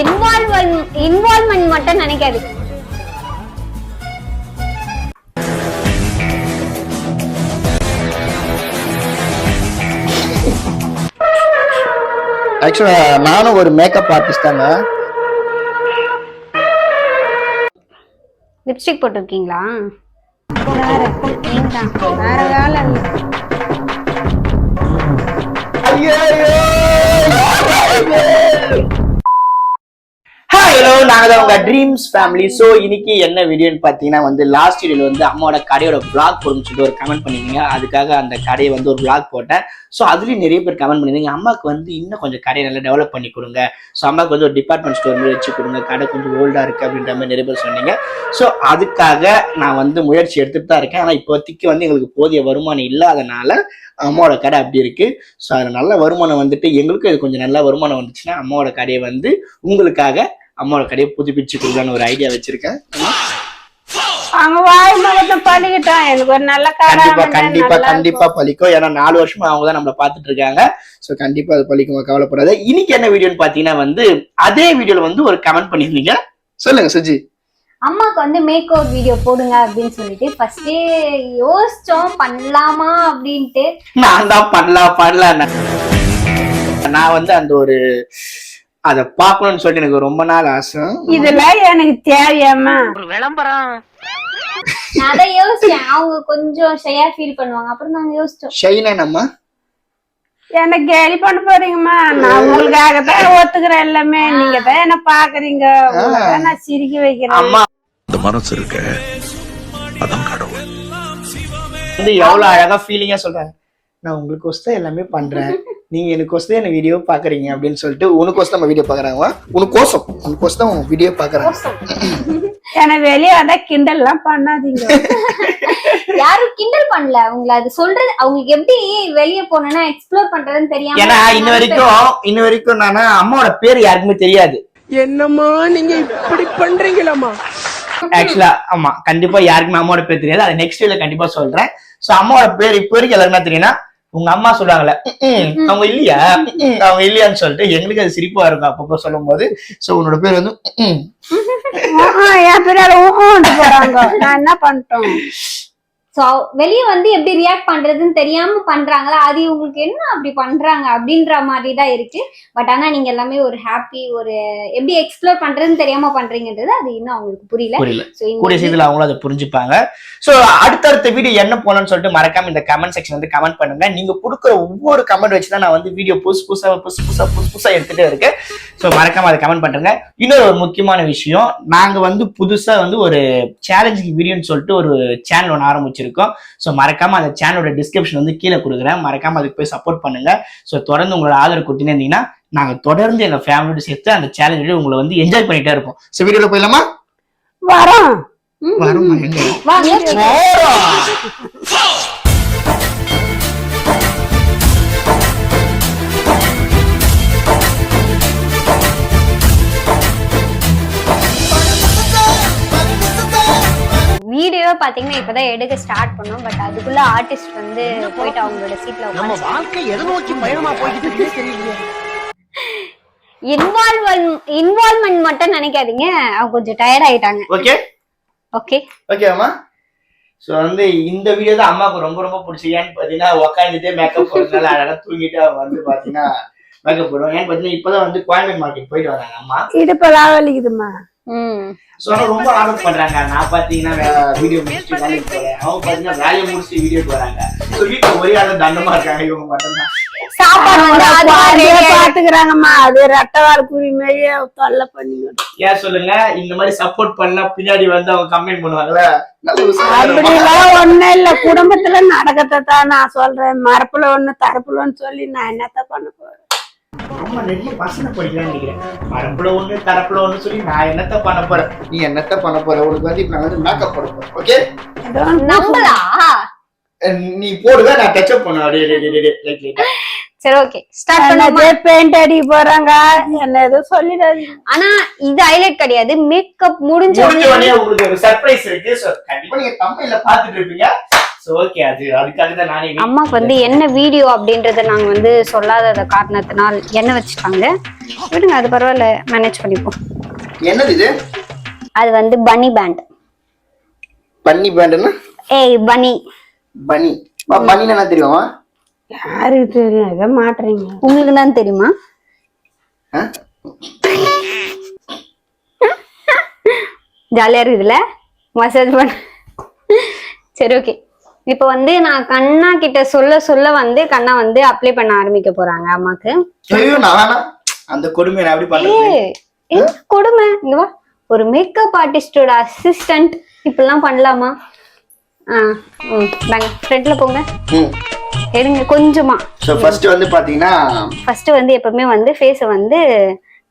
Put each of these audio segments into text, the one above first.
Involve involvement மட்டும் நினைக்காது. ஆக்சுவலா நானும் ஒரு மேக்கப் ஆர்டிஸ்ட் தாங்க. லிப்ஸ்டிக் போட்டிருக்கீங்களா? வேற வேற வேலை இல்லை ஹலோ நாங்கள் தான் உங்க ட்ரீம்ஸ் ஃபேமிலி ஸோ இன்னைக்கு என்ன வீடியோன்னு பார்த்தீங்கன்னா வந்து லாஸ்ட் வீடியோல வந்து அம்மாவோட கடையோட பிளாக் போடுன்னு சொல்லிட்டு ஒரு கமெண்ட் பண்ணியிருந்தீங்க அதுக்காக அந்த கடையை வந்து ஒரு பிளாக் போட்டேன். ஸோ அதுலேயும் நிறைய பேர் கமெண்ட் பண்ணிருந்தீங்க. அம்மாவுக்கு வந்து இன்னும் கொஞ்சம் கடையை நல்லா டெவலப் பண்ணி கொடுங்க. ஸோ அம்மாவுக்கு வந்து ஒரு டிபார்ட்மெண்ட் ஸ்டோர் மாதிரி வச்சு கொடுங்க. கடை கொஞ்சம் ஓல்டாக இருக்குது அப்படின்ற மாதிரி நிறைய பேர் சொன்னீங்க. ஸோ அதுக்காக நான் வந்து முயற்சி எடுத்துகிட்டு தான் இருக்கேன். ஆனால் இப்போதைக்கு வந்து எங்களுக்கு போதிய வருமானம் இல்லாதனால அம்மாவோட கடை அப்படி இருக்குது ஸோ அது நல்ல வருமானம் வந்துட்டு எங்களுக்கும் இது கொஞ்சம் நல்ல வருமானம் வந்துச்சுன்னா அம்மாவோட கடையை வந்து உங்களுக்காக அம்மாவோட கடையை புதுப்பிச்சு கொடுக்கலான்னு ஒரு ஐடியா வச்சிருக்கேன். அவங்க வாய் முகத்தை பழிக்கிட்டோம் எனக்கு ஒரு நல்ல கண்டிப்பா காரம் கண்டிப்பா கண்டிப்பா பழிக்கும். ஏன்னா நாலு வருஷமா அவங்க தான் நம்மள பாத்துட்டு இருக்காங்க. சோ கண்டிப்பா அது பழிக்கும். கவலைப்படாத. இன்னைக்கு என்ன வீடியோன்னு பாத்தீங்கன்னா வந்து அதே வீடியோல வந்து ஒரு கமெண்ட் பண்ணிருந்தீங்க சொல்லுங்க சுஜி. அம்மாக்கு வந்து மேக் ஓவர் வீடியோ போடுங்க அப்படின்னு சொல்லிட்டு ஃபர்ஸ்டே யோசிச்சோம் பண்ணலாமா அப்படின்ட்டு. நான் தான் பண்ணலாம் பண்ணலாம் நான் வந்து அந்த ஒரு அத பாக்கணும்னு சொல்லிட்டு எனக்கு ரொம்ப நாள் ஆசை. இதெல்லாம் எனக்கு தேவையாமா நான் அதை யோசிச்சேன். அவங்க கொஞ்சம் ஷையா ஃபீல் பண்ணுவாங்க. அப்புறம் நாங்க யோசிச்சோம். ஷைனா நம்ம என்ன கேலி பண்ண போறீங்கம்மா. நான் உங்களுக்காக தான் ஒத்துக்கிறேன் எல்லாமே. நீங்க தான் என்ன பாக்குறீங்க. உங்களை தான் நான் சிரிக்க வைக்கிறேன். அம்மா. இந்த மனசு இருக்க அதான் கடவுள். வந்து எவ்வளவு அழகா ஃபீலிங்கா சொல்றாங்க நான் உங்களுக்கு எல்லாமே பண்றேன். நீங்க எனக்கு வசதி என்ன வீடியோ பாக்குறீங்க அப்படின்னு சொல்லிட்டு உனக்கு வசதி நம்ம வீடியோ பாக்குறாங்க உனக்கோசம் உனக்கு தான் உன் வீடியோ பாக்குறாங்க என்ன வெளியே வந்தா கிண்டல் எல்லாம் பண்ணாதீங்க. யாரும் கிண்டல் பண்ணல. அவங்கள அது சொல்றது அவங்களுக்கு எப்படி வெளிய போனேன்னா எக்ஸ்ப்ளோர் பண்றதுன்னு தெரியாம ஏன்னா இன்ன வரைக்கும் இன்ன வரைக்கும் நானா அம்மாவோட பேர் யாருக்குமே தெரியாது. என்னம்மா நீங்க இப்படி பண்றீங்களாம்மா? ஆக்சுவலா ஆமா கண்டிப்பா யாருக்குமே அம்மாவோட பேர் தெரியாது. அது நெக்ஸ்ட் வீடியோல கண்டிப்பா சொல்றேன். சோ அம்மாவோட பேர் இப்ப வரைக்கும் எல்லாருமே தெரியும்னா உங்க அம்மா சொல்லுவாங்கல்ல "ம்ம், அவங்க இல்லையா? அவங்க இல்லையான்னு சொல்லிட்டு எங்களுக்கு அது சிரிப்பா இருக்கும் அப்பப்போ சொல்லும் போது சோ உன்னோட பேர் வந்து என் போறாங்க. நான் என்ன பண்ணிட்டோம்? சோ வெளிய வந்து எப்படி ரியாக்ட் பண்றதுன்னு தெரியாம பண்றாங்களா? அது இவங்களுக்கு என்ன அப்படி பண்றாங்க அப்படின்ற மாதிரி தான் இருக்கு. பட் ஆனா நீங்க எல்லாமே ஒரு ஹாப்பி ஒரு எப்படி எக்ஸ்ப்ளோர் பண்றதுன்னு தெரியாம பண்றீங்கன்றது அது இன்னும் அவங்களுக்கு புரியல. கூடிய சீக்கிரம் அவங்களும் அதை புரிஞ்சுப்பாங்க. சோ அடுத்தடுத்த வீடியோ என்ன போகணும்னு சொல்லிட்டு மறக்காம இந்த கமெண்ட் செக்ஷன் வந்து கமெண்ட் பண்ணுங்க. நீங்க கொடுக்குற ஒவ்வொரு கமெண்ட் வச்சு தான் நான் வந்து வீடியோ புதுசு புதுசா புதுசு புதுசா புதுசு புதுசா எடுத்துட்டே இருக்கேன். சோ மறக்காம அதை கமெண்ட் பண்ணுங்க. இன்னொரு ஒரு முக்கியமான விஷயம் நாங்க வந்து புதுசா வந்து ஒரு சேலஞ்சிங் வீடியோன்னு சொல்லிட்டு ஒரு சேனல் ஒன்று ஆரம்பிச்சிருக்கோம். சோ மறக்காம அந்த சேனலோட டிஸ்கிரிப்ஷன் வந்து கீழே கொடுக்குறேன். மறக்காம அதுக்கு போய் சப்போர்ட் பண்ணுங்க. சோ தொடர்ந்து உங்களோட ஆதரவு கொடுத்துட்டே இருந்தீங்கன்னா நாங்க தொடர்ந்து எங்க ஃபேமிலியோட சேர்த்து அந்த சேலஞ்ச் உங்களை வந்து என்ஜாய் பண்ணிட்டே இருப்போம். சோ வீடியோல போயிடலாமா? வரோம். வரோமா பாத்தீங்கன்னா இப்பதான் எடுக்க ஸ்டார்ட் பண்ணோம். பட் அதுக்குள்ள ஆர்டிஸ்ட் வந்து போயிட்டு அவங்களோட சீட்ல நம்ம வாழ்க்கை எதை நோக்கி பயணமா போய்கிட்டு இருக்குன்னே தெரியலையே. இன்வால்வ் இன்வால்மெண்ட் மட்டும் நினைக்காதீங்க. அவங்க கொஞ்சம் டயர்ட் ஆயிட்டாங்க. ஓகே ஓகே ஓகேவாமா ஸோ வந்து இந்த வீடியோ தான் அம்மாவுக்கு ரொம்ப ரொம்ப பிடிச்சி ஏன்னு பார்த்தீங்கன்னா உக்காந்துட்டே மேக்கப் போடுறதுனால அழகா தூங்கிட்டு அவங்க வந்து பார்த்தீங்கன்னா மேக்கப் போடுவோம் ஏன்னு பார்த்தீங்கன்னா இப்போதான் வந்து கோயம்பேடு மார்க்கெட் போயிட்டு வராங்க அம்மா. இடுப்பெல்லாம் வலிக்குதுமா ஆனால் ரொம்ப ஆர்டர் பண்றாங்க. நான் பார்த்தீங்கன்னா வீடியோ முடிச்சுட்டு வேலைக்கு போறேன். அவங்க பார்த்தீங்கன்னா வேலையை முடிச்சுட்டு வீடியோக்கு வராங்க. ஸோ வீட்டில் ஒரே ஆள் தண்டமா இருக்காங்க. இவங்க மட்டும்தான். பாத்துக்கிறாங்கம்மா. அது மாரியே தொல்லை பண்ணி ஏன் சொல்லுங்க? இந்த மாதிரி சப்போர்ட் பண்ணா பின்னாடி வந்து அவங்க கம்ப்ளைண்ட் பண்ணுவாங்கல்ல நல்ல விஷயம் அப்படிலாம் ஒண்ணும் இல்ல. குடும்பத்துல நடக்கத்தை தான் நான் சொல்றேன். மரப்புல ஒண்ணு தரப்புல ஒண்ணு சொல்லி நான் என்னத்த பண்ண போறேன்? ரொம்ப நிறைய பசங்க படிக்கிறான்னு நினைக்கிறேன். மரப்புல ஒண்ணு தரப்புல ஒண்ணு சொல்லி நான் என்னத்த பண்ண போறேன்? நீ என்னத்த பண்ண போற? உனக்கு வந்து இப்ப நான் வந்து மேக்கப் போட போறேன் ஓகே ஏதோ ஒண்ணு நம்மளா? நீ போடுவ நான் டச்சப் பண்ணுவேன். அப்படியே டே, டே, டே, லைட் லைட்டா சரி ஓகே ஸ்டார்ட் பண்ணுமா என்னது பெயிண்ட் அடிக்க போறாங்க? என்ன எதுவும் சொல்லிடாதீங்க. ஆனா இது ஹைலைட் கிடையாது. மேக்கப் முடிஞ்ச உடனே உடனே உங்களுக்கு ஒரு சர்ப்ரைஸ் இருக்கு. சோ கண்டிப்பா நீங்க தமிழ்ல பாத்துட்டு இருப்பீங்க. அம்மாக்கு வந்து என்ன வீடியோ அப்படின்றத நாங்க வந்து சொல்லாத காரணத்தினால் என்ன வச்சுட்டாங்க? விடுங்க அது பரவாயில்ல மேனேஜ் பண்ணிப்போம். என்னது இது? அது வந்து பனி பேண்ட் பன்னி பேண்டுன்னா ஏய் பனி பனி பனின்னு என்ன தெரியுமா? யாருக்கு தெரியும் எதை மாட்டுறீங்க? உங்களுக்கு தான் தெரியுமா? ஜாலியா இருக்குதுல்ல? மசாஜ் பண்ண. சரி ஓகே இப்போ வந்து நான் கண்ணா கிட்ட சொல்ல சொல்ல வந்து கண்ணா வந்து அப்ளை பண்ண ஆரம்பிக்க போறாங்க அம்மாக்கு. அந்த கொடுமை நான் எப்படி என்ன கொடுமை. இங்க வா. ஒரு மேக்கப் ஆர்டிஸ்டோட அசிஸ்டன்ட் இப்படிலாம் பண்ணலாமா? ஆ ம் வாங்க ஃப்ரண்ட்ல போங்க. எடுங்க கொஞ்சமா. ஸோ ஃபர்ஸ்ட் வந்து பாத்தீங்கன்னா ஃபர்ஸ்ட் வந்து எப்பவுமே வந்து ஃபேஸை வந்து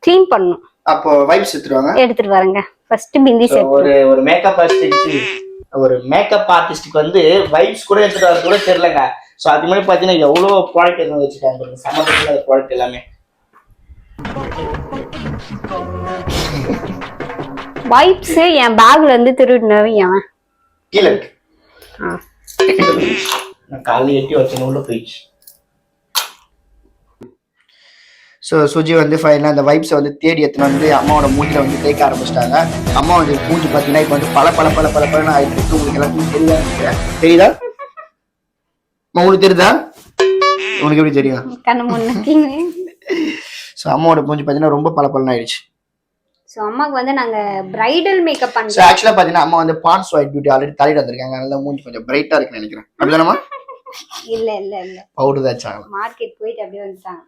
க்ளீன் பண்ணணும். அப்போ வைப்ஸ் எடுத்துருவாங்க எடுத்துட்டு வரேங்க. ஃபர்ஸ்ட் பிந்தி செட் ஒரு ஒரு மேக்கப் ஆர்டிஸ்ட் ஒரு மேக்கப் ஆர்டிஸ்டுக்கு வந்து வைப்ஸ் கூட எடுத்துட்டு வர கூட தெரியலங்க. ஸோ அது மாதிரி பார்த்தீங்கன்னா எவ்வளோ ப்ராடக்ட் எதுவும் வச்சுட்டாங்க பாருங்க. சம்மந்தப்பட்ட ப்ராடக்ட் எல்லாமே. வைப்ஸ் என் பேக்ல இருந்து திருடினவன் கீழே இருக்கு. ஆ. நான் காலையில் எட்டி வச்சேன் உள்ள போயிடுச்சு. ஸோ சுஜி வந்து ஃபைனலாக அந்த வைப்ஸை வந்து தேடி எடுத்துன்னு வந்து அம்மாவோட மூஞ்சில வந்து தேய்க்க ஆரம்பிச்சிட்டாங்க. அம்மா வந்து மூஞ்சி பார்த்தீங்கன்னா இப்போ வந்து பல பல பல பல பலன்னு ஆயிட்டு இருக்கு உங்களுக்கு எல்லாத்துக்கும் தெரியுதா. தெரியுதா? உங்களுக்கு தெரியுதா? உனக்கு எப்படி தெரியும்? ஸோ அம்மாவோட மூஞ்சி பார்த்தீங்கன்னா ரொம்ப பல பலன்னு ஆயிடுச்சு. ஸோ அம்மாக்கு வந்து நாங்க பிரைடல் மேக்கப் ஸோ பண்றோம் ஆக்சுவலாக பார்த்தீங்கன்னா அம்மா வந்து பான்ஸ் ஒயிட் பியூட்டி ஆல்ரெடி தலையிட்டு வந்திருக்காங்க. அதனால மூஞ்சி கொஞ்சம் பிரைட்டாக இருக்குன்னு நினைக்கிறேன். அப்படிதானம்மா இல்ல இல்ல இல்ல. பவுடர் தான் மார்க்கெட் போயிட்டு அப்படியே வந்துட்டாங்க.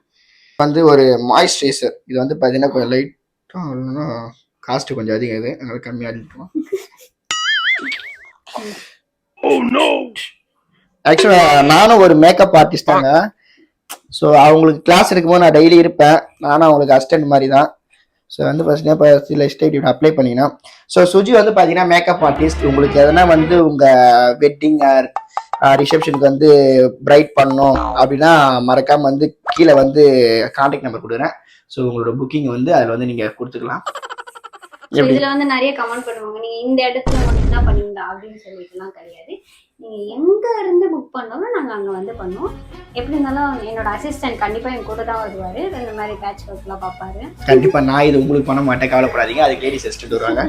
வந்து ஒரு மாய்ஸ்சரைசர் இது வந்து பார்த்தீங்கன்னா கொஞ்சம் லைட்டாக காஸ்ட் கொஞ்சம் அதிகம் இது. அதனால கம்மியாக இருக்கும் ஆக்சுவலாக நானும் ஒரு மேக்கப் ஆர்டிஸ்ட் தாங்க. ஸோ அவங்களுக்கு கிளாஸ் எடுக்கும்போது நான் டெய்லி இருப்பேன். நானும் அவங்களுக்கு அசிஸ்டன்ட் மாதிரி தான் ஸோ வந்து ஃபர்ஸ்ட் இப்போ சில ஸ்டேட் இப்படி அப்ளை பண்ணிங்கன்னா ஸோ சுஜி வந்து பார்த்தீங்கன்னா மேக்கப் ஆர்டிஸ்ட் உங்களுக்கு எதனா வந்து உங்கள் வெட்டிங் ரிசப்ஷனுக்கு வந்து பிரைட் பண்ணணும் அப்படின்னா மறக்காம வந்து கீழே வந்து கான்டாக்ட் நம்பர் கொடுக்குறேன். ஸோ உங்களோட புக்கிங் வந்து அதில் வந்து நீங்கள் கொடுத்துக்கலாம். இதுல வந்து நிறைய கமெண்ட் பண்ணுவாங்க. நீங்க இந்த இடத்துல மட்டும் தான் பண்ணீங்களா அப்படின்னு சொல்லிட்டுலாம் கிடையாது. நீங்க எங்க இருந்து புக் பண்ணாலும் நாங்க அங்க வந்து பண்ணுவோம். எப்படி இருந்தாலும் என்னோட அசிஸ்டன்ட் கண்டிப்பா என் கூட தான் வருவாரு. இந்த மாதிரி பேட்ச் ஒர்க்லாம் பார்ப்பாரு. கண்டிப்பாக நான் இது உங்களுக்கு பண்ண மாட்டேன். கவலைப்படாதீங்க. அதுக்கு லேடிஸ் அசிஸ்டன்ட் வருவாங்க.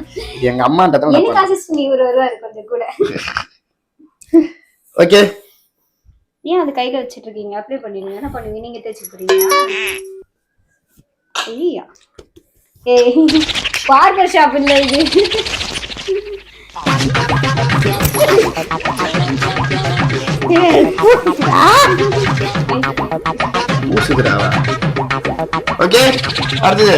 எங்கள் அம்மான்றதும் நான் எனக்கு அசிஸ்டன்ட் இவர் வருவாரு கொஞ்சம் கூட. ஓகே. ஏன் அது கையில வச்சிட்டு இருக்கீங்க அப்ளை பண்ணிடுங்க. என்ன பண்ணுவீங்க? நீங்க தேய்ச்சி போறீங்களா? ஐயா. ஏய் பார்பர் ஷாப் இல்ல இது. ஊசுகிறாவா ஓகே அடுத்தது.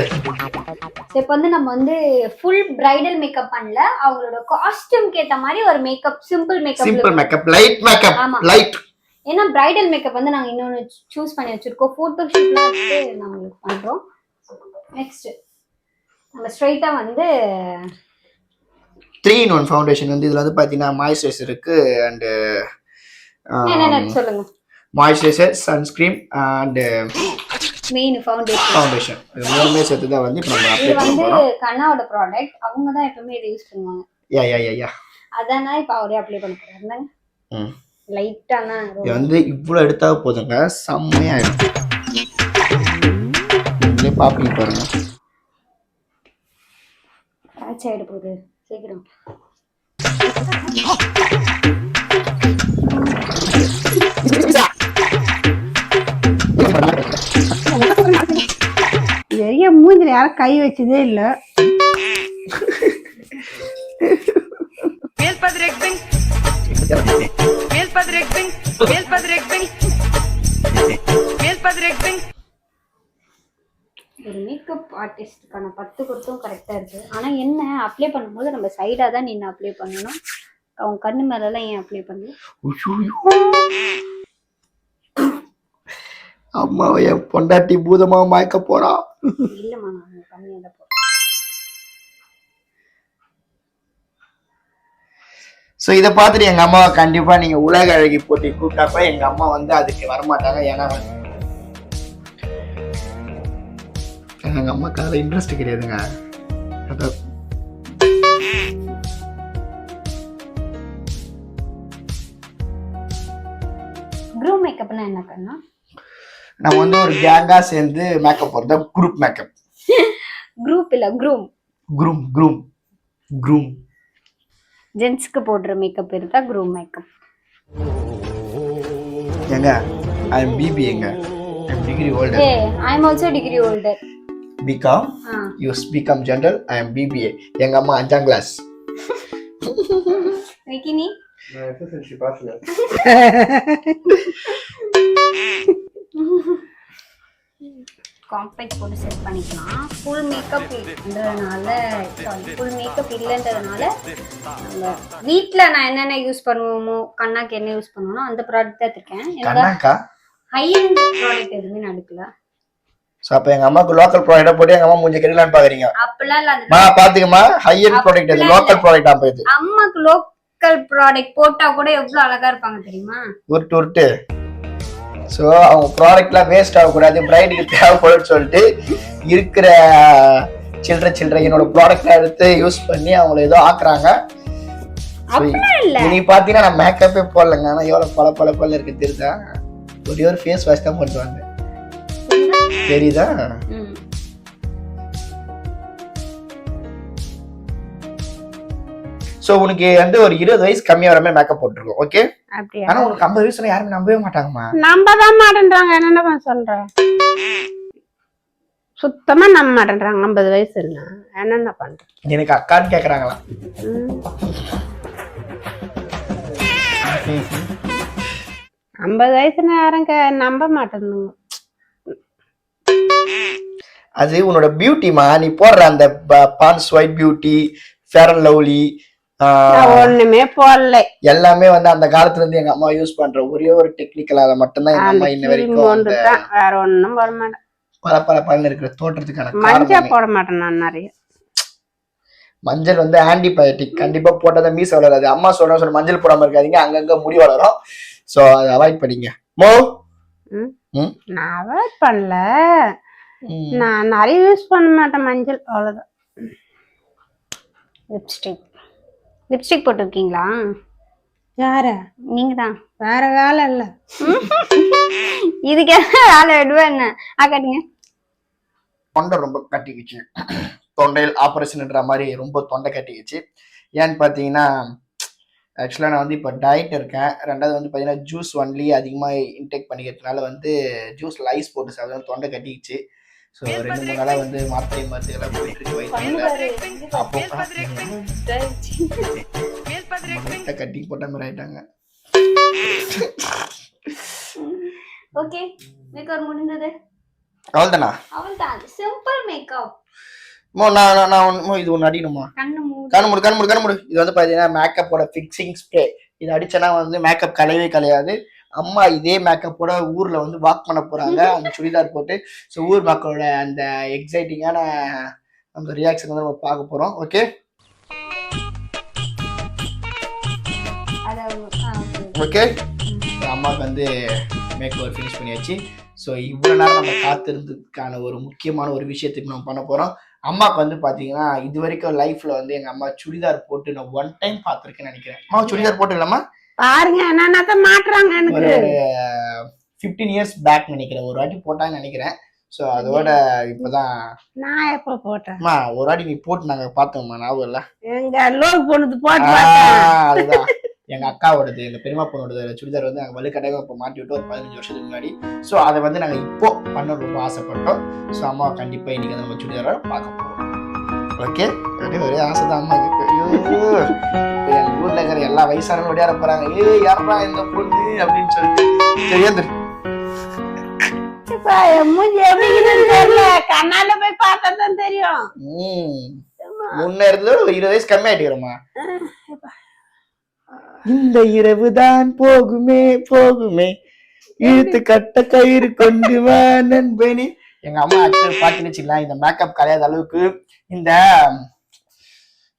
இப்போ வந்து நம்ம வந்து ஃபுல் பிரைடல் மேக்கப் பண்ணல அவங்களோட காஸ்டியூம்க்கு ஏத்த மாதிரி ஒரு makeup simple makeup simple makeup light makeup ஆமா. லைட் ஏன்னா பிரைடல் மேக்கப் வந்து நாங்க இன்னொன்னு சூஸ் பண்ணி வச்சிருக்கோம். போட்டோ ஷூட்லாம் வச்சு நாங்க உங்களுக்கு பண்றோம். நெக்ஸ்ட் நம்ம ஸ்ட்ரைட்டா வந்து த்ரீ இன் ஒன் ஃபவுண்டேஷன் வந்து இதில் வந்து பார்த்தீங்கன்னா மாய்ஸ்சரைசர் இருக்கு அண்டு என்னென்ன சொல்லுங்க. Moisturiser sunscreen and main foundation foundation இது மூணுமே சேர்த்து தான் வந்து இப்போ நம்ம இது அப்ளை பண்ண வந்து போகிறோம் கண்ணாவோட ப்ராடக்ட் அவங்க தான் எப்பவுமே இதை யூஸ் பண்ணுவாங்க. யா யா யா யா அதான் இப்போ அவரே அப்ளை பண்ண போறாங்க ம். லைட்டான இது வந்து இவ்வளோ எடுத்தா போதுங்க. செம்மையா இருக்கும் நீங்களே பார்ப்பீங்க பாருங்க. பேட்ச் ஆயிட போகுது. சீக்கிரம். வரைக்கும் மூஞ்சில யாரும் கை வச்சதே இல்ல. ஒரு மேக்கப் ஆர்டிஸ்டுக்கான பத்து கொடுத்தும் கரெக்டாக இருக்கு. ஆனால் என்ன அப்ளை பண்ணும்போது நம்ம சைடாக தான் நின்று அப்ளை பண்ணணும். அவங்க கண்ணு மேலெல்லாம் ஏன் அப்ளை பண்ணல? அம்மாவை என் பொண்டாட்டி பூதமா மயக்க போறா. ஸோ இதை பார்த்துட்டு எங்க அம்மாவை கண்டிப்பா நீங்க உலக அழகி போட்டி கூப்பிட்டப்ப எங்க அம்மா வந்து அதுக்கு வரமாட்டாங்க. ஏன்னா வந்து- எங்க அம்மாக்கு அதில் இன்ட்ரெஸ்ட் கிடையாதுங்க. அதான் மேக்கப்னா என்ன கண்ணா? நம்ம வந்து ஒரு கேங்கா சேர்ந்து மேக்கப் போறது குரூப் மேக்கப் குரூப் இல்ல குரூம் குரூம் குரூம் குரூம் ஜென்ஸ்க்கு போடுற மேக்கப் இருந்தா குரூம் மேக்கப் எங்க ஐ எம் பிபி எங்க degree a holder I am also degree holder BCom you BCom general I am BBA எங்க அம்மா அஞ்சாம் கிளாஸ் விக்கினி. காம்பேக்ட் போட்டு செட் பண்ணிக்கலாம். ஃபுல் மேக்கப் இல்லைன்றதுனால சாரி ஃபுல் மேக்கப் இல்லைன்றதுனால நம்ம வீட்டில் நான் என்னென்ன யூஸ் பண்ணுவோமோ கண்ணாக்கு என்ன யூஸ் பண்ணுவோமோ அந்த ப்ராடக்ட் தான் கண்ணாக்கா? ஹை அண்ட் ப்ராடக்ட் எதுவுமே நான் எடுக்கல. ஸோ அப்போ எங்க அம்மாவுக்கு லோக்கல் ப்ராடக்டா போட்டு எங்க அம்மா மூஞ்சி கெடலான்னு பாக்குறீங்க? அப்பெல்லாம் இல்லை மா பாத்துக்கமா ஹை எண்ட் ப்ராடக்ட் அது லோக்கல் ப்ராடக்ட் அப்ப இது அம்மாக்கு லோக்கல் ப்ராடக்ட் போட்டா கூட எவ்வளவு அழகா இருப்பாங்க தெரியுமா? உருட்டு உருட்டு. ஸோ அவங்க ப்ராடக்ட்லாம் வேஸ்ட் ஆகக்கூடாது பிரைடுக்கு தேவைப்படும்னு சொல்லிட்டு இருக்கிற சில்லற சில்லற என்னோட ப்ராடக்ட்லாம் எடுத்து யூஸ் பண்ணி அவங்கள ஏதோ ஆக்குறாங்க. நீ பாத்தீங்கன்னா நான் மேக்கப்பே போடலங்க. ஆனா எவ்வளவு பல பல பல இருக்கு தெரியுதா? ஒரே ஒரு ஃபேஸ் வாஷ் தான் வந்தேன் தெரியுதா? சோ உனக்கு வந்து ஒரு இருபது வயசு கம்மியா வர மாதிரி மேக்கப் போட்டிருக்கோம் ஓகே ஆனா உனக்கு ஐம்பது வயசுல யாருமே நம்பவே மாட்டாங்கம்மா. நம்பதான் மாட்டேன்றாங்க. என்னென்ன பண்ண சொல்ற சுத்தமா நம்ப மாட்டேன்றாங்க. ஐம்பது வயசு என்ன என்னென்ன பண்ற எனக்கு அக்கான்னு கேக்குறாங்களா ஐம்பது வயசுல யாரும் கே- நம்ப மாட்டேங்குங்க அது உன்னோட பியூட்டிமா நீ போடுற அந்த Pond's White Beauty Fair and Lovely ஒண்ணுமே போடல. எல்லாமே வந்து அந்த காலத்துல இருந்து எங்க அம்மா யூஸ் பண்ற ஒரே ஒரு டெக்னிக்கலால மட்டும்தான் எங்க அம்மா இன்ன வரைக்கும் வேற ஒண்ணும் போட மாட்டேன். பல பல பலன் இருக்கிற தோற்றத்துக்கான மஞ்சள் போட மாட்டேன் நான் நிறைய. மஞ்சள் வந்து ஆன்டிபயோட்டிக் கண்டிப்பா போட்டாதான் மீச வளராது. அம்மா சொல்ற சொல்ற மஞ்சள் போடாம இருக்காதீங்க. அங்கங்க முடி வளரும். சோ அதை அவாய்ட் பண்ணிங்க. மோ? நான் அவாய்ட் பண்ணல. நான் நிறைய யூஸ் பண்ண மாட்டேன் மஞ்சள். அவ்வளவுதான். லிப்ஸ்டிக் லிப்ஸ்டிக் போட்டிருக்கீங்களா? யார? நீங்க தான் வேற வேலை இல்ல. இதுக்கு என்ன வேலை விடுவேன் என்ன? ஆ காட்டுங்க. தொண்டை ரொம்ப கட்டிக்கிச்சு. தொண்டையில் ஆப்ரேஷன்ன்ற மாதிரி ரொம்ப தொண்டை கட்டிக்கிச்சு. ஏன்னு பார்த்தீங்கன்னா ஆக்சுவலாக நான் வந்து இப்போ டயட் இருக்கேன். ரெண்டாவது வந்து பார்த்தீங்கன்னா ஜூஸ் ஒன்லி அதிகமாக இன்டேக் பண்ணிக்கிறதுனால வந்து ஜூஸில் ஐஸ் போட்டு சாப்பிட தொண்டை கட்டிக்கிச்சு. ஸோ ரெண்டு மூணு நாளாக வந்து மாத்திரை மருந்து எல்லாம் போயிட்டு இருக்கு வயிற்றுல அப்போ கட்டி போட்ட மாதிரி ஆயிட்டாங்க. ஓகே மேக்கப் முடிந்தது. அவ்வளோதானா அவ்வளவுதான் சிம்பிள் மேக்கப் மோ நான் நான் இது ஒன்று அடிக்கணுமா? கண்ணு மூடி. கண்ணு மூடு கண்ணு மூடு கண்ணு மூடு. இது வந்து பாத்தீங்கன்னா மேக்கப்போட ஃபிக்ஸிங் ஸ்ப்ரே இது அடிச்சனா வந்து மேக்கப் கலையவே கலையாது. அம்மா இதே மேக்கப்போட ஊர்ல வந்து வாக் பண்ண போறாங்க. அந்த சுடிதார் போட்டு. ஸோ ஊர் மக்களோட அந்த எக்ஸைட்டிங்கான அந்த ரியாக்ஷன் வந்து நம்ம பார்க்க போறோம். ஓகே. ஓகே அம்மாவுக்கு வந்து மேக் ஓவர் ஃபினிஷ் பண்ணியாச்சு. ஸோ இவ்வளோ நேரம் நம்ம காத்திருந்ததுக்கான ஒரு முக்கியமான ஒரு விஷயத்துக்கு நம்ம பண்ண போகிறோம் அம்மாவுக்கு வந்து பார்த்தீங்கன்னா இது வரைக்கும் லைஃப்பில் வந்து எங்கள் அம்மா சுடிதார் போட்டு நான் ஒன் டைம் பார்த்துருக்கேன்னு நினைக்கிறேன். அம்மா சுடிதார் போட்டு இல்லாமா பாருங்க என்னென்னதான் மாட்டுறாங்க எனக்கு. ஃபிஃப்டீன் இயர்ஸ் பேக் நினைக்கிறேன். ஒரு வாட்டி போட்டான்னு நினைக்கிறேன். ஸோ அதோட இப்போதான் நான் எப்ப போட்டேன்? ஒரு வாட்டி நீ போட்டு நாங்கள் பார்த்தோம்மா ஞாபகம் இல்லை? எங்க லோக் பொண்ணுது போட்டு அதுதான். எங்க அக்காவோடது எங்க பெரியமா பொண்ணோட சுடிதார் வந்து நாங்க வலுக்கட்டாயம் இப்போ மாட்டி விட்டு ஒரு பதினஞ்சு வருஷத்துக்கு முன்னாடி. ஸோ அதை வந்து நாங்க இப்போ பண்ண ரொம்ப ஆசைப்பட்டோம். ஸோ அம்மா கண்டிப்பா இன்னைக்கு நம்ம சுடிதாரை பார்க்க போறோம். ஓகே ஒரே ஆசை தான் அம்மாவுக்கு ஐயோ. ஊர்ல இருக்கிற எல்லா வயசானவங்க விளையாட போறாங்க. ஏய் யாரா இந்த பொண்ணு? அப்படின்னு சொல்லிட்டு கண்ணால போய் பார்த்தா தெரியும். முன்ன இருந்தது ஒரு இருபது வயசு கம்மி ஆயிட்டுக்கிறோமா இந்த இரவு தான் போகுமே போகுமே. இழுத்து கட்ட கயிறு கொண்டு வா நண்பனே. எங்க அம்மா ஆக்சுவலி வச்சுக்கலாம். இந்த மேக்கப் கலையாத அளவுக்கு இந்த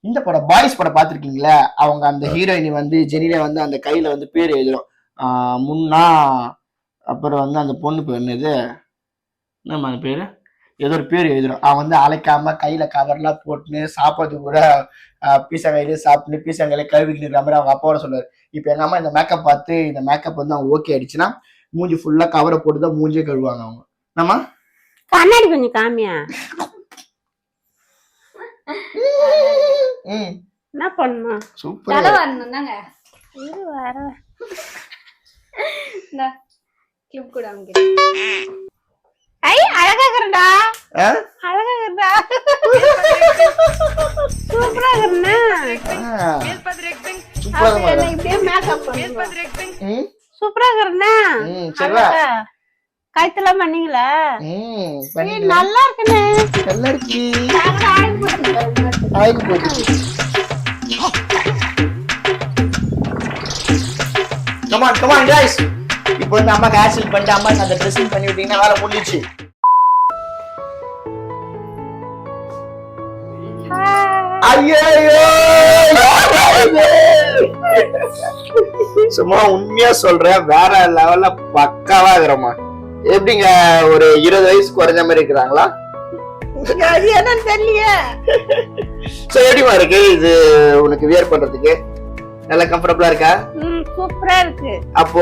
இந்த படம் பாய்ஸ் படம் பார்த்திருக்கீங்களா? அவங்க அந்த ஹீரோயினி வந்து ஜெனில வந்து அந்த கையில வந்து பேர் எழுதுறோம். முன்னா அப்புறம் வந்து அந்த பொண்ணு பேர் என்னது? என்னம்மா அந்த பேரு? ஏதோ ஒரு பேர் எழுதுறோம். அவன் வந்து அழைக்காம கையில கவர்லாம் போட்டுன்னு சாப்பாடு கூட பீசா கையிலே சாப்பிட்டு பீசா கையில கழுவிக்கிட்டு இருக்கிற மாதிரி அவங்க அப்பாவோட சொல்லுவாரு. இப்போ எங்க அம்மா இந்த மேக்கப் பார்த்து இந்த மேக்கப் வந்து அவங்க ஓகே ஆயிடுச்சுன்னா மூஞ்சி ஃபுல்லா கவரை போட்டு தான் மூஞ்சியே கழுவாங்க அவங்க. நம்ம கண்ணாடி கொஞ்சம் காமியா? என்ன பண்ணணும் சூப்பர். தலை வரணும் தாங்க இரு வர. இந்த கிளிப் கூட அமைக்கிறேன் ஐ அழகா இருக்கிறடா அழகா இருக்கிறடா சூப்பரா இருக்கிறனா சூப்பரா என்ன இப்படியே மேக்கப் பண்ணுங்க. ம் சூப்பரா இருக்கிறனா ம் சரிடா கைத்தெல்லாம் பண்ணீங்களா. நல்லா இருக்குண்ணே. நல்லா இருக்கு. ஆயில் போட்டு கமான் அம்மா கேன்சல் பண்ணிட்டு அம்மா அந்த ட்ரெஸ்ஸிங் பண்ணி விட்டீங்கன்னா வேலை முடிஞ்சிச்சு சும்மா உண்மையா சொல்றேன் வேற லெவல்ல பக்காவா இருக்கிறோமா எப்படிங்க ஒரு இருபது வயசு குறைஞ்ச மாதிரி இருக்கிறாங்களா அது என்னன்னு தெரியலையே. சோ எப்படிமா இருக்கு? இது உனக்கு வியர் பண்றதுக்கு? நல்லா கம்ஃபர்டபுளா இருக்கா? சூப்பரா இருக்கு. அப்போ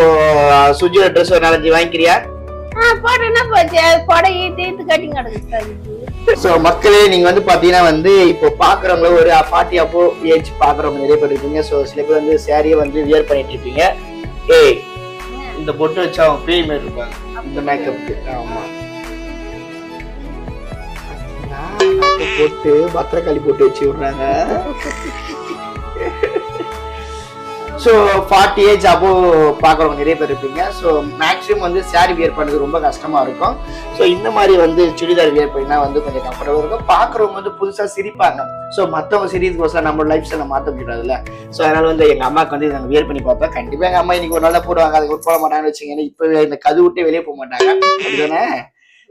சுஜியோட ட்ரெஸ் ஒரு நாலஞ்சு வாங்கிக்கிறியா? ஆ போட்டு என்ன போச்சு? கொடையை தீர்த்து கட்டி சோ மக்களே நீங்க வந்து பாத்தீங்கன்னா வந்து இப்போ பாக்குறவங்க ஒரு பாட்டி அப்போ ஏஜ் பாக்குறவங்க நிறைய பேர் இருப்பீங்க சோ சில பேர் வந்து சாரியை வந்து வியர் பண்ணிட்டு இருப்பீங்க. ஏய் இந்த பொட்டு வச்சா அவங்க பேய் மாதிரி இருப்பாங்க இந்த மேக்கப்க்கு ஆமா. போட்டு பத்திரக்காளி போட்டு வச்சு விடுறாங்க. ஸோ ஃபார்ட்டி ஏஜ் அப்போ பார்க்குறவங்க நிறைய பேர் இருப்பீங்க. ஸோ மேக்ஸிமம் வந்து சாரி வியர் பண்ணுறது ரொம்ப கஷ்டமா இருக்கும். ஸோ இந்த மாதிரி வந்து சுடிதார் வியர் பண்ணினா வந்து கொஞ்சம் கம்ஃபர்டபுள் இருக்கும். பார்க்குறவங்க வந்து புதுசாக சிரிப்பாங்க. ஸோ மற்றவங்க சிரிக்கிறதுக்கோசம் நம்ம லைஃப் ஸ்டைலை மாற்ற முடியாதுல்ல. ஸோ அதனால் வந்து எங்கள் அம்மாவுக்கு வந்து நாங்கள் வியர் பண்ணி பார்ப்பேன் கண்டிப்பாக எங்கள் அம்மா இன்னைக்கு ஒரு நாள் போடுவாங்க. அதுக்கு போட மாட்டாங்கன்னு வச்சுக்கோங்க இப்போ இந்த கது விட்டு வெளியே போக மாட்டாங்க.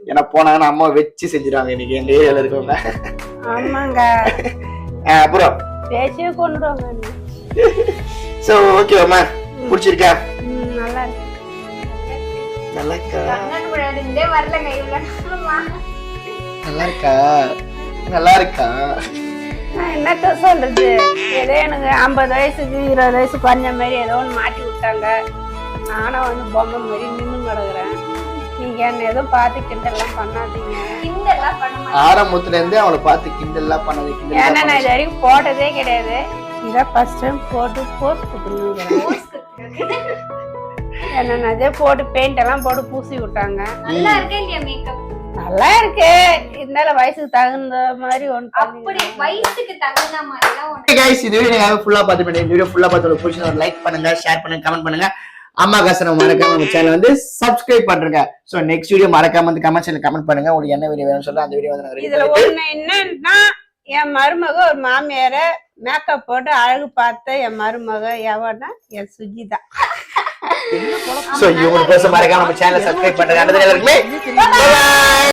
ஏன்னா போனாங்கன்னா அம்மா வச்சு செஞ்சிருவாங்க இன்னைக்கு எங்கள் ஏரியாவில் இருக்கவங்க ஆமாங்க. அப்புறம்? பேசியே கொண்டுடுவாங்க. ஸோ ஓகே அம்மா. பிடிச்சிருக்கா? நல்லா இருக்கு. நல்லா இருக்கா. நல்லா இருக்கா நல்லா இருக்கா நான் என்னத்த சொல்றது? ஏதோ எனக்கு ஐம்பது வயசுக்கு இருபது வயசு குறைஞ்ச மாதிரி ஏதோ ஒன்று மாட்டி விட்டாங்க. நானும் வந்து பொம்மை மாதிரி நின்று கிடக்குறேன். ஏதோ பார்த்து கிண்டெல்லாம் பண்ணாதீங்க. கிண்டல்லாம் பண்ண ஆரம்பத்துல இருந்தே அவளை பார்த்து கிண்டல்லாம் பண்ணது ஏன்னா நான் கிண்டல் இது வரைக்கும் போட்டதே கிடையாது. இதான் ஃபர்ஸ்ட் டைம் போட்டு போஸ்ட் அதே போட்டு பெயிண்ட் எல்லாம் போட்டு பூசி விட்டாங்க. நல்லா இருக்கே இல்லையா மேக்கப் நல்லா இருக்கு. இருந்தாலும் வயசுக்கு தகுந்த மாதிரி ஒன்று அப்படி வயசுக்கு தகுந்த மாதிரிலாம் ஒண்ணு கைஸ் இந்த வீடியோ நீங்க ஃபுல்லா பார்த்து பண்ணி இந்த வீடியோ ஃபுல்லா பார்த்து உங்களுக்கு லைக் பண்ணுங்க ஷேர் பண்ணுங்க கமெண்ட் பண்ணுங்க. அம்மா காசனம் மறக்காம நம்ம சேனல் வந்து சப்ஸ்கிரைப் பண்றேங்க. சோ நெக்ஸ்ட் வீடியோ மறக்காம வந்து கமெண்ட் செக்ஷன்ல கமெண்ட் பண்ணுங்க. உங்களுக்கு என்ன வீடியோ வேணும்னு சொல்லி அந்த வீடியோ வந்து இதுல ஒண்ணு என்னன்னா என் மருமக ஒரு மாமியார மேக்கப் போட்டு அழகு பார்த்த என் மருமக எவனா என் சுஜிதா. சோ பேச மறக்காம நம்ம சேனலை சப்ஸ்கிரைப் நல்லது எல்லாருக்குமே.